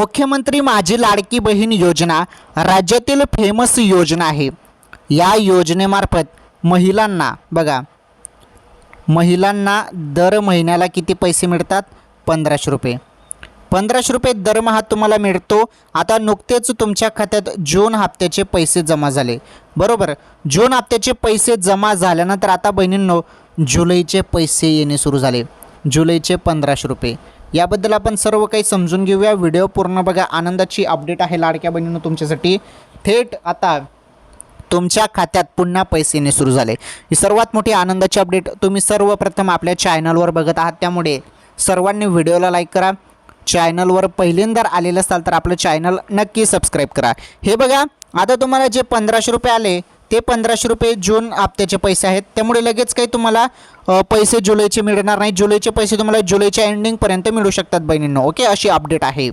मुख्यमंत्री माझी लाडकी बहीण योजना राज्यातील फेमस योजना आहे. या योजनेमार्फत महिलांना बघा महिलांना दर महिन्याला किती पैसे मिळतात? पंधराशे रुपये. पंधराशे रुपये दरमहा तुम्हाला मिळतो. आता नुकतेच तुमच्या खात्यात जून हप्त्याचे पैसे जमा झाले. बरोबर? जून हप्त्याचे पैसे जमा झाल्यानंतर आता बहिणींनो जुलैचे पैसे येणे सुरू झाले. जुलैचे पंधराशे रुपये. याबद्दल आपण सर्व काही समजून घेऊया. व्हिडिओ पूर्ण बघा. आनंदाची अपडेट आहे लाडक्या बहिणीनं तुमच्यासाठी. थेट आता तुमच्या खात्यात पुन्हा पैसे येणे सुरू झाले. ही सर्वात मोठी आनंदाची अपडेट तुम्ही सर्वप्रथम आपल्या चॅनलवर बघत आहात. त्यामुळे सर्वांनी व्हिडिओला लाईक करा. चॅनलवर पहिल्यांदा आलेलं असाल तर आपलं चॅनल नक्की सबस्क्राईब करा. हे बघा आता तुम्हाला जे पंधराशे रुपये आले ते पंधराशे रुपये जून हप्त्याचे पैसे आहेत. त्यामुळे लगेच काही तुम्हाला पैसे जुलैचे मिळणार नाही. जुलैचे पैसे तुम्हाला जुलैच्या एंडिंगपर्यंत मिळू शकतात बहिणींनो. ओके? अशी अपडेट आहे.